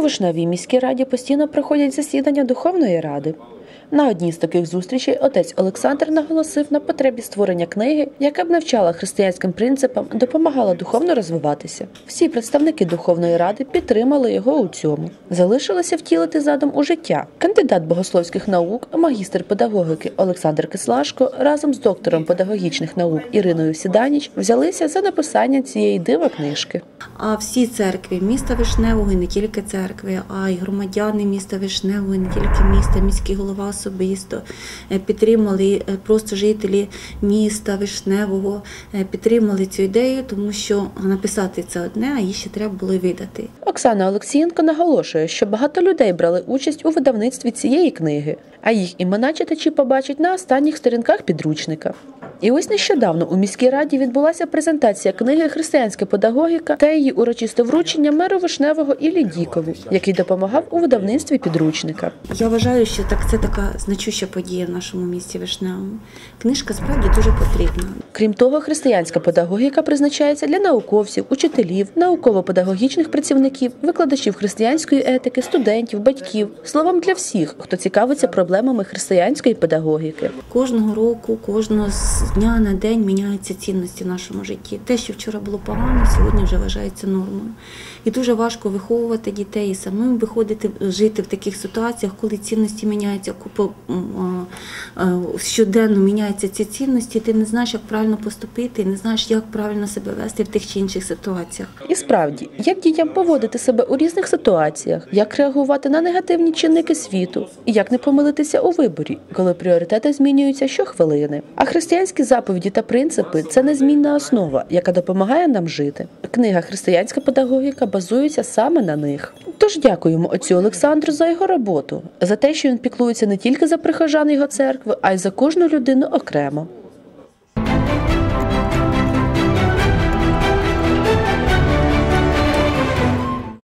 У Вишневій міській раді постійно проходять засідання духовної ради. На одній з таких зустрічей отець Олександр наголосив на потребі створення книги, яка б навчала християнським принципам, допомагала духовно розвиватися. Всі представники духовної ради підтримали його у цьому. Залишилося втілити задум у життя. Кандидат богословських наук, магістр педагогіки Олександр Кислашко разом з доктором педагогічних наук Іриною Сіданіч взялися за написання цієї дива книжки. А всі церкви міста Вишневого, і не тільки церкви, а й громадяни міста Вишневого, і не тільки міста, міський голова особисто е, підтримали е, просто жителі міста Вишневого, е, підтримали цю ідею, тому що написати це одне, а її ще треба було видати. Оксана Олексієнко наголошує, що багато людей брали участь у видавництві цієї книги, а їх імена читачі побачать на останніх сторінках підручника. І ось нещодавно у міській раді відбулася презентація книги Християнська педагогіка та її урочисте вручення меру Вишневого Іллі Дікову, який допомагав у видавництві підручника. Я вважаю, що так це така значуща подія в нашому місті Вишневому. Книжка справді дуже потрібна. Крім того, християнська педагогіка призначається для науковців, учителів, науково-педагогічних працівників, викладачів християнської етики, студентів, батьків, словом для всіх, хто цікавиться проблемами християнської педагогіки. Кожного року, кожного з дня на день міняються цінності в нашому житті. Те, що вчора було погано, сьогодні вже вважається нормою. І дуже важко виховувати дітей і самим виходити жити в таких ситуаціях, коли цінності міняються щоденно міняються ці цінності. Ти не знаєш, як правильно поступити, і не знаєш, як правильно себе вести в тих чи інших ситуаціях. І справді, як дітям поводити себе у різних ситуаціях, як реагувати на негативні чинники світу, і як не помилитися у виборі, коли пріоритети змінюються щохвилини. А християнські заповіді та принципи це незмінна основа, яка допомагає нам жити. Книга Християнська педагогіка базується саме на них. Тож дякуємо отцю Олександру за його роботу, за те, що він піклується не тільки за прихожан його церкви, а й за кожну людину окремо.